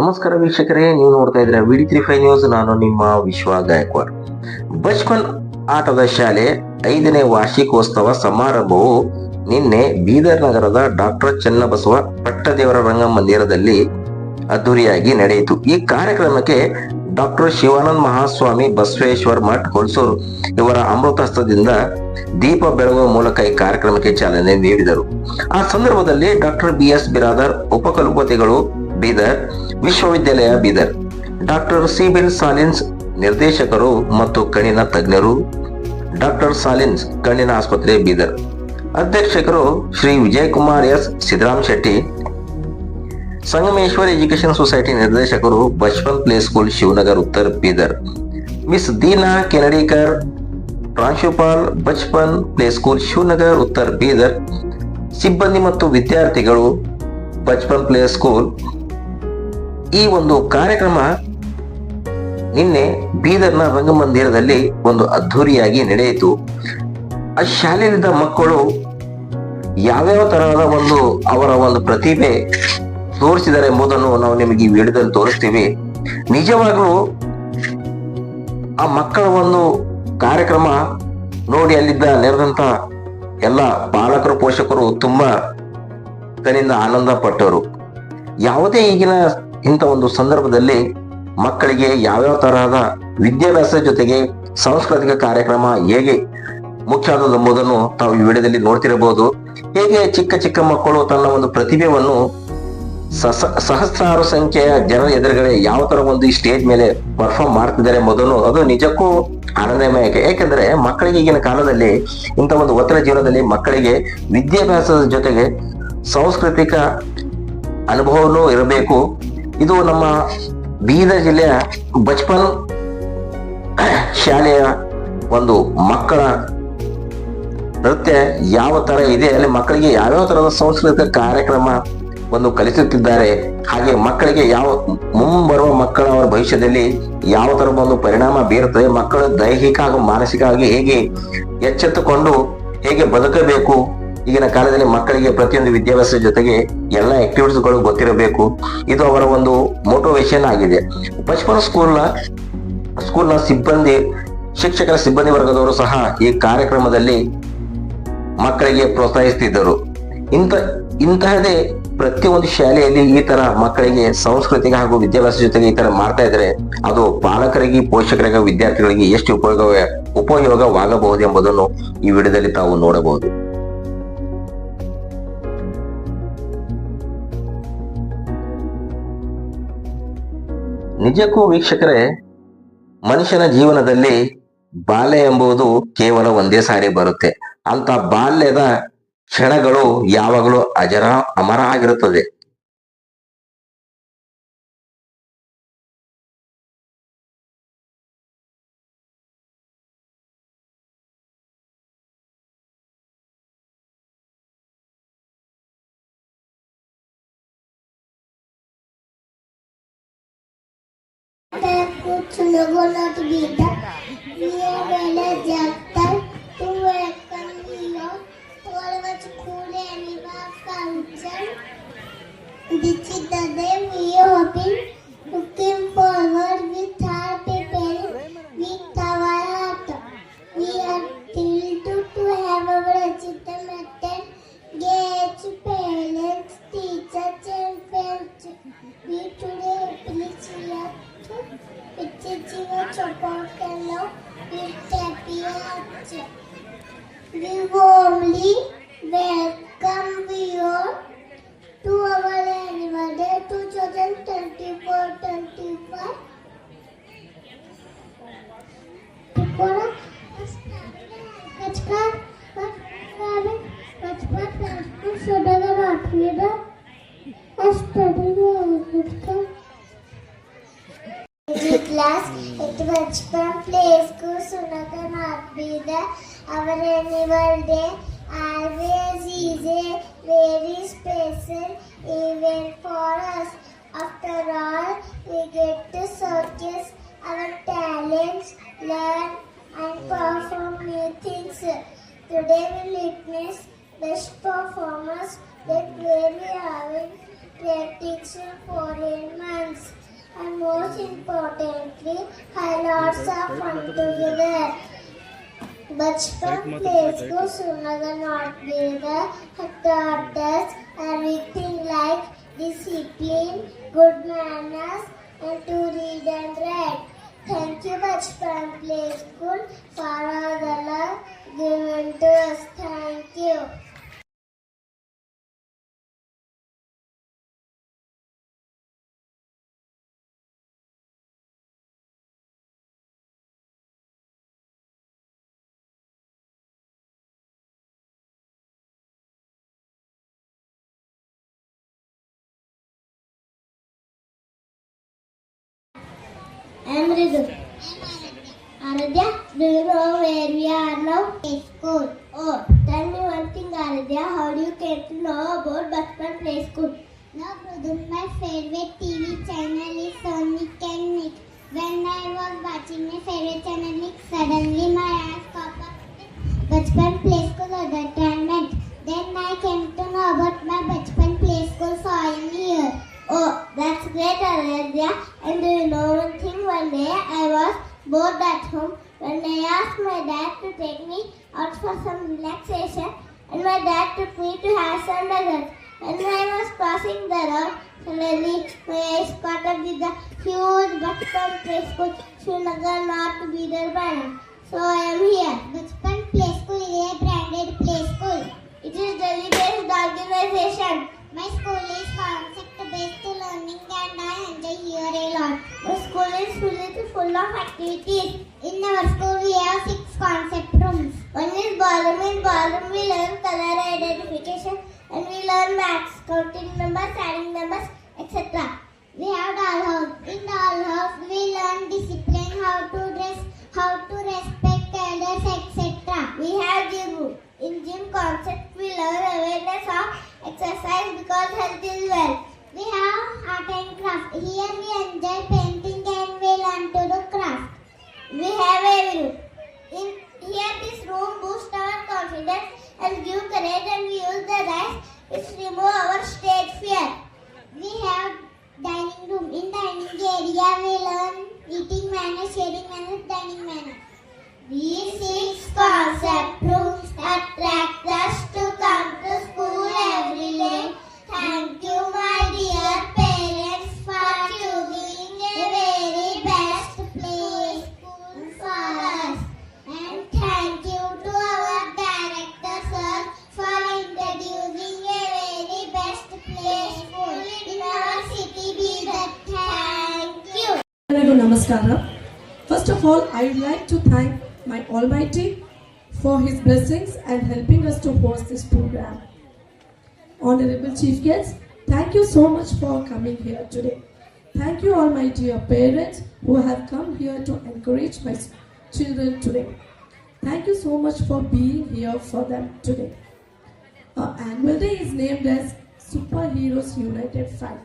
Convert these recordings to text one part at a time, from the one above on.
ನಮಸ್ಕಾರ ವೀಕ್ಷಕರೇ, ನೀವು ನೋಡ್ತಾ ಇದ್ರೆ ವಿಡಿ ತ್ರೀ ಫೈವ್ ನ್ಯೂಸ್ ನಾನು ನಿಮ್ಮ ವಿಶ್ವ ಗಾಯಕ್ವಾಡ್. ಬಚ್ಪನ್ ಆಟದ ಶಾಲೆ ಐದನೇ ವಾರ್ಷಿಕೋತ್ಸವ ಸಮಾರಂಭವು ನಿನ್ನೆ ಬೀದರ್ ನಗರದ ಡಾಕ್ಟರ್ ಚನ್ನಬಸವ ಪಟ್ಟದೇವರ ರಂಗಮಂದಿರದಲ್ಲಿ ಅದ್ದೂರಿಯಾಗಿ ನಡೆಯಿತು. ಈ ಕಾರ್ಯಕ್ರಮಕ್ಕೆ ಡಾಕ್ಟರ್ ಶಿವಾನಂದ ಮಹಾಸ್ವಾಮಿ ಬಸವೇಶ್ವರ ಮಠ್ ಹೊಲ್ಸೂರು ಇವರ ಅಮೃತಹಸ್ತದಿಂದ ದೀಪ ಬೆಳಗುವ ಮೂಲಕ ಈ ಕಾರ್ಯಕ್ರಮಕ್ಕೆ ಚಾಲನೆ ನೀಡಿದರು. ಆ ಸಂದರ್ಭದಲ್ಲಿ ಡಾಕ್ಟರ್ ಬಿ ಎಸ್ ಬಿರಾದರ್, ಉಪಕುಲಪತಿಗಳು ಬೀದರ್ ವಿಶ್ವವಿದ್ಯಾಲಯ ಬೀದರ್. ಡಾಕ್ಟರ್ ಸಿಬಿಲ್ ಸಾಲಿನ್ಸ್ ನಿರ್ದೇಶಕರು ಮತ್ತು ಕಣ್ಣಿನ ತಜ್ಞರು. ಡಾಕ್ಟರ್ ಸಾಲಿನ್ಸ್ ಕಣ್ಣಿನ ಆಸ್ಪತ್ರೆ Bidar. ಅಧ್ಯಕ್ಷಕರು Shri Vijaykumar S Siddaram Shetty. Sangameshwar education society ನಿರ್ದೇಶಕರು ಬಚ್ಪನ್ ಪ್ಲೇ ಸ್ಕೂಲ್ ಶಿವನಗರ್ ಉತ್ತರ ಬೀದರ್. ಮಿಸ್ ದೀನಾ ಕೆನಡಿಕರ್ ಪ್ರಾಂಶುಪಾಲ್ ಬಚ್ಪನ್ ಪ್ಲೇ ಸ್ಕೂಲ್ ಶಿವನಗರ್ ಉತ್ತರ ಬೀದರ್. ಸಿಬ್ಬಂದಿ ಮತ್ತು ವಿದ್ಯಾರ್ಥಿಗಳು ಬಚ್ಪನ್ ಪ್ಲೇ ಸ್ಕೂಲ್ ಈ ಒಂದು ಕಾರ್ಯಕ್ರಮ ನಿನ್ನೆ ಬೀದರ್ನ ರಂಗಮಂದಿರದಲ್ಲಿ ಒಂದು ಅದ್ಧೂರಿಯಾಗಿ ನಡೆಯಿತು. ಆ ಶಾಲೆಯಲ್ಲಿದ್ದ ಮಕ್ಕಳು ಯಾವ್ಯಾವ ತರಹದ ಒಂದು ಅವರ ಒಂದು ಪ್ರತಿಭೆ ತೋರಿಸಿದ್ದಾರೆ ಎಂಬುದನ್ನು ನಾವು ನಿಮಗೆ ಈ ವಿಡಿಯೋದಲ್ಲಿ ತೋರಿಸ್ತೀವಿ. ನಿಜವಾಗ್ಲೂ ಆ ಮಕ್ಕಳ ಒಂದು ಕಾರ್ಯಕ್ರಮ ನೋಡಿ ಅಲ್ಲಿದ್ದ ನೆರೆದಂತ ಎಲ್ಲ ಪಾಲಕರು ಪೋಷಕರು ತುಂಬಾ ಕನಿಂದ ಆನಂದ ಪಟ್ಟರು. ಯಾವುದೇ ಈಗಿನ ಇಂಥ ಒಂದು ಸಂದರ್ಭದಲ್ಲಿ ಮಕ್ಕಳಿಗೆ ಯಾವ್ಯಾವ ತರಹದ ವಿದ್ಯಾಭ್ಯಾಸದ ಜೊತೆಗೆ ಸಾಂಸ್ಕೃತಿಕ ಕಾರ್ಯಕ್ರಮ ಹೇಗೆ ಮುಖ್ಯ ಆದದ್ದು ಎಂಬುದನ್ನು ತಾವು ಈ ವಿಡಿಯೋದಲ್ಲಿ ನೋಡ್ತಿರಬಹುದು. ಹೇಗೆ ಚಿಕ್ಕ ಚಿಕ್ಕ ಮಕ್ಕಳು ತನ್ನ ಒಂದು ಪ್ರತಿಭೆಯನ್ನು ಸಸ- ಸಹಸ್ರಾರು ಸಂಖ್ಯೆಯ ಜನರ ಎದುರುಗಡೆ ಯಾವ ತರ ಒಂದು ಈ ಸ್ಟೇಜ್ ಮೇಲೆ ಪರ್ಫಾರ್ಮ್ ಮಾಡ್ತಿದ್ದಾರೆ ಎಂಬುದನ್ನು ಅದು ನಿಜಕ್ಕೂ ಆನಂದಮಯ ಯಾಕೆಂದ್ರೆ ಮಕ್ಕಳಿಗೆ ಈಗಿನ ಕಾಲದಲ್ಲಿ ಇಂಥ ಒಂದು ಒತ್ತಡ ಜೀವನದಲ್ಲಿ ಮಕ್ಕಳಿಗೆ ವಿದ್ಯಾಭ್ಯಾಸದ ಜೊತೆಗೆ ಸಾಂಸ್ಕೃತಿಕ ಅನುಭವನೂ ಇರಬೇಕು. ಇದು ನಮ್ಮ ಬೀದರ್ ಜಿಲ್ಲೆಯ ಬಚ್ಪನ್ ಶಾಲೆಯ ಒಂದು ಮಕ್ಕಳ ನೃತ್ಯ ಯಾವ ತರ ಇದೆ? ಅಲ್ಲಿ ಮಕ್ಕಳಿಗೆ ಯಾವ್ಯಾವ ತರದ ಸಾಂಸ್ಕೃತಿಕ ಕಾರ್ಯಕ್ರಮ ಒಂದು ಕಲಿಸುತ್ತಿದ್ದಾರೆ? ಹಾಗೆ ಮಕ್ಕಳಿಗೆ ಯಾವ ಮುಂಬರುವ ಮಕ್ಕಳ ಅವರ ಭವಿಷ್ಯದಲ್ಲಿ ಯಾವ ತರ ಒಂದು ಪರಿಣಾಮ ಬೀರುತ್ತದೆ? ಮಕ್ಕಳು ದೈಹಿಕ ಹಾಗೂ ಮಾನಸಿಕವಾಗಿ ಹೇಗೆ ಎಚ್ಚೆತ್ತುಕೊಂಡು ಹೇಗೆ ಬದುಕಬೇಕು? ಈಗಿನ ಕಾಲದಲ್ಲಿ ಮಕ್ಕಳಿಗೆ ಪ್ರತಿಯೊಂದು ವಿದ್ಯಾಭ್ಯಾಸದ ಜೊತೆಗೆ ಎಲ್ಲ ಆಕ್ಟಿವಿಟೀಸ್ಗಳು ಗೊತ್ತಿರಬೇಕು. ಇದು ಅವರ ಒಂದು ಮೋಟಿವೇಶನ್ ಆಗಿದೆ. ಬಚ್ಪನ್ ಸ್ಕೂಲ್ನ ಸ್ಕೂಲ್ನ ಸಿಬ್ಬಂದಿ, ಶಿಕ್ಷಕರ ಸಿಬ್ಬಂದಿ ವರ್ಗದವರು ಸಹ ಈ ಕಾರ್ಯಕ್ರಮದಲ್ಲಿ ಮಕ್ಕಳಿಗೆ ಪ್ರೋತ್ಸಾಹಿಸುತ್ತಿದ್ದರು ಇಂಥ, ಇಂತಹದೇ ಪ್ರತಿಯೊಂದು ಶಾಲೆಯಲ್ಲಿ ಈ ತರ ಮಕ್ಕಳಿಗೆ ಸಾಂಸ್ಕೃತಿಕ ಹಾಗೂ ವಿದ್ಯಾಭ್ಯಾಸ ಜೊತೆಗೆ ಈ ತರ ಮಾಡ್ತಾ ಇದ್ರೆ ಅದು ಪಾಲಕರಿಗೆ, ಪೋಷಕರಿಗೆ, ವಿದ್ಯಾರ್ಥಿಗಳಿಗೆ ಎಷ್ಟು ಉಪಯೋಗ, ಉಪಯೋಗವಾಗಬಹುದು ಎಂಬುದನ್ನು ಈ ವಿಡಿಯೋದಲ್ಲಿ ತಾವು ನೋಡಬಹುದು. ನಿಜಕ್ಕೂ ವೀಕ್ಷಕರೇ, ಮನುಷ್ಯನ ಜೀವನದಲ್ಲಿ ಬಾಲ್ಯ ಎಂಬುದು ಕೇವಲ ಒಂದೇ ಸಾರಿ ಬರುತ್ತೆ. ಅಂತ ಬಾಲ್ಯದ ಕ್ಷಣಗಳು ಯಾವಾಗಲೂ ಅಜರ ಅಮರ ಆಗಿರುತ್ತದೆ. করছিল গোলাপ গীতা নিয়ে বেলে ডাক্তার তুমি একখান নিও তোমার কাছে খুলে নিবা কালচার দিচ্ছি তাদের বিয়ে হবে Widzimy czopolkę Lottebiacie. We warmly welcome you to our annual day 2024-25. Before बचपन बचपन बचपन शुरू आठवीं Bachpan Play School, Sunagar, North Bida. Our annual day always is a very special event for us. After all, we get to showcase our talents, learn and perform new things. Today we witness best performers that we have in practice for eight months. Importantly, have lots of fun together. Bachpan play school, Srinagar not have taught us everything like discipline, good manners, and to read and write. Thank you, Bachpan Play School, for all the love given to us. I am Ridu. Aradhya, do you know where we are now? In school. Oh, tell me one thing, Aradhya. How do you get to know about Bachpan Play School? No, Ridu, my favorite TV channel is Sonic and out for some relaxation, and my dad took me to have some. When I was crossing the road, suddenly my eyes caught up with the huge Bachpan Play School, Srinagar North Bidar banner. So I am here. Bachpan Play School is a branded play school. It is Delhi-based organization. My school is concept-based learning and I enjoy here a lot. My school is full of activities. In our school we have six concept rooms. One is ballroom. In ballroom we learn color identification and we learn maths, counting numbers, adding numbers, etc. We have doll house. In doll house we and give courage, and we use the rest which remove our stage fear. We have dining room. In dining area, we learn eating manners, sharing manners, dining manners. These six concept rooms attract us to come to school every day. Thank you, First of all, I would like to thank my Almighty for his blessings and helping us to host this program. Honorable Chief Guests, thank you so much for coming here today. Thank you all my dear parents who have come here to encourage my children today. Thank you so much for being here for them today. Our annual day is named as Superheroes United 5.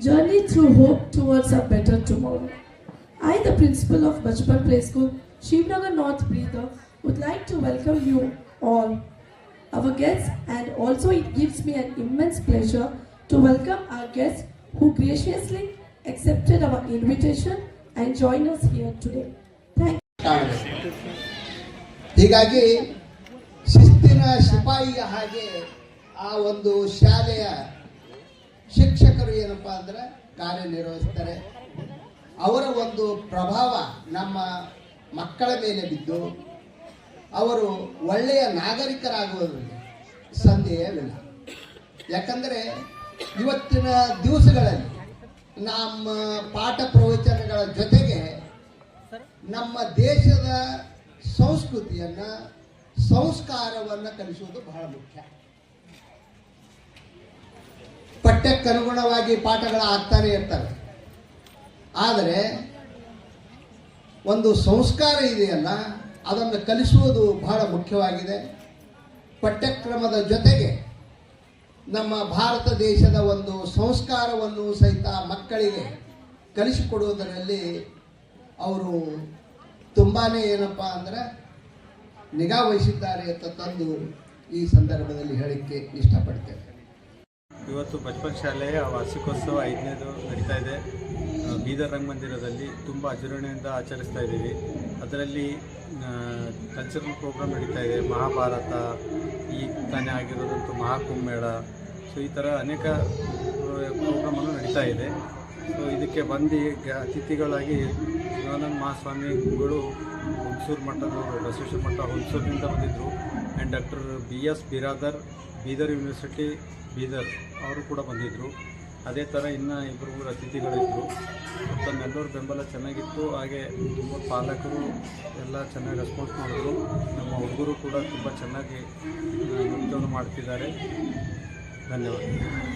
Journey through hope towards a better tomorrow. I, the principal of Bachpan Play School, Shivnagar North Breather, would like to welcome you all, our guests, and also it gives me an immense pleasure to welcome our guests who graciously accepted our invitation and join us here today. Thank you. ಹೀಗಾಗಿ ಶಿಸ್ತಿನ ಸಿಪಾಯಿಯ ಹಾಗೆ ಆ ಒಂದು ಶಾಲೆಯ ಶಿಕ್ಷಕರು ಏನಪ್ಪಾ ಅಂದ್ರೆ ಕಾರ್ಯನಿರ್ವಹಿಸ್ತಾರೆ ಅವರ ಒಂದು ಪ್ರಭಾವ ನಮ್ಮ ಮಕ್ಕಳ ಮೇಲೆ ಬಿದ್ದು ಅವರು ಒಳ್ಳೆಯ ನಾಗರಿಕರಾಗುವುದರಲ್ಲಿ ಸಂದೇಹವಿಲ್ಲ. ಯಾಕಂದರೆ ಇವತ್ತಿನ ದಿವಸಗಳಲ್ಲಿ ನಮ್ಮ ಪಾಠ ಪ್ರವಚನಗಳ ಜೊತೆಗೆ ನಮ್ಮ ದೇಶದ ಸಂಸ್ಕೃತಿಯನ್ನು, ಸಂಸ್ಕಾರವನ್ನು ಕಲಿಸುವುದು ಬಹಳ ಮುಖ್ಯ. ಪಠ್ಯಕ್ಕನುಗುಣವಾಗಿ ಪಾಠಗಳು ಆಗ್ತಾನೆ ಇರ್ತವೆ. ಆದರೆ ಒಂದು ಸಂಸ್ಕಾರ ಇದೆಯಲ್ಲ, ಅದನ್ನು ಕಲಿಸುವುದು ಬಹಳ ಮುಖ್ಯವಾಗಿದೆ. ಪಠ್ಯಕ್ರಮದ ಜೊತೆಗೆ ನಮ್ಮ ಭಾರತ ದೇಶದ ಒಂದು ಸಂಸ್ಕಾರವನ್ನು ಸಹಿತ ಮಕ್ಕಳಿಗೆ ಕಲಿಸಿಕೊಡುವುದರಲ್ಲಿ ಅವರು ತುಂಬಾ ಏನಪ್ಪ ಅಂದರೆ ನಿಗಾ ವಹಿಸಿದ್ದಾರೆ ಅಂತ ತಂದು ಈ ಸಂದರ್ಭದಲ್ಲಿ ಹೇಳಿಕ್ಕೆ ಇಷ್ಟಪಡ್ತೇವೆ ಇವತ್ತು ಬಚಪನ್ ಶಾಲೆಯ ವಾರ್ಷಿಕೋತ್ಸವ ಐದನೇದು ನಡೀತಾ ಇದೆ. ಬೀದರ್ ರಂಗಮಂದಿರದಲ್ಲಿ ತುಂಬ ಅಜರಣೆಯಿಂದ ಆಚರಿಸ್ತಾ ಇದ್ದೀವಿ. ಅದರಲ್ಲಿ ಕಲ್ಚರಲ್ ಪ್ರೋಗ್ರಾಮ್ ನಡೀತಾ ಇದೆ. ಮಹಾಭಾರತ, ಈ ತಾನೇ ಆಗಿರೋದಂತೂ ಮಹಾಕುಂಭಮೇಳ. ಸೊ ಈ ಥರ ಅನೇಕ ಪ್ರೋಗ್ರಾಮನ್ನು ನಡೀತಾ ಇದೆ. ಸೊ ಇದಕ್ಕೆ ಬಂದು ಅತಿಥಿಗಳಾಗಿ ಶಿವಾನಂದ ಮಹಾಸ್ವಾಮಿಗಳು ಹುಣಸೂರು ಮಠದವರು ಬಸವೇಶ್ವರ ಮಠ ಹುಣಸೂರಿನಿಂದ ಬಂದಿದ್ದರು and doctor B S Biradar Bidar university Bidar ಅವರು ಕೂಡ ಬಂದಿದ್ದರು ಅದೇ ಥರ ಇನ್ನು ಇಬ್ಬರು ಮೂರು ಅತಿಥಿಗಳಿದ್ದರು ತಮ್ಮೆಲ್ಲರ ಬೆಂಬಲ ಚೆನ್ನಾಗಿತ್ತು. ಹಾಗೆ ತುಂಬ ಪಾಲಕರು ಎಲ್ಲ ಚೆನ್ನಾಗಿ ರೆಸ್ಪಾನ್ಸ್ ಮಾಡಿದ್ರು. ನಮ್ಮ ಹುಡುಗರು ಕೂಡ ತುಂಬ ಚೆನ್ನಾಗಿ ನೃತ್ಯವನ್ನು ಮಾಡ್ತಿದ್ದಾರೆ. ಧನ್ಯವಾದ.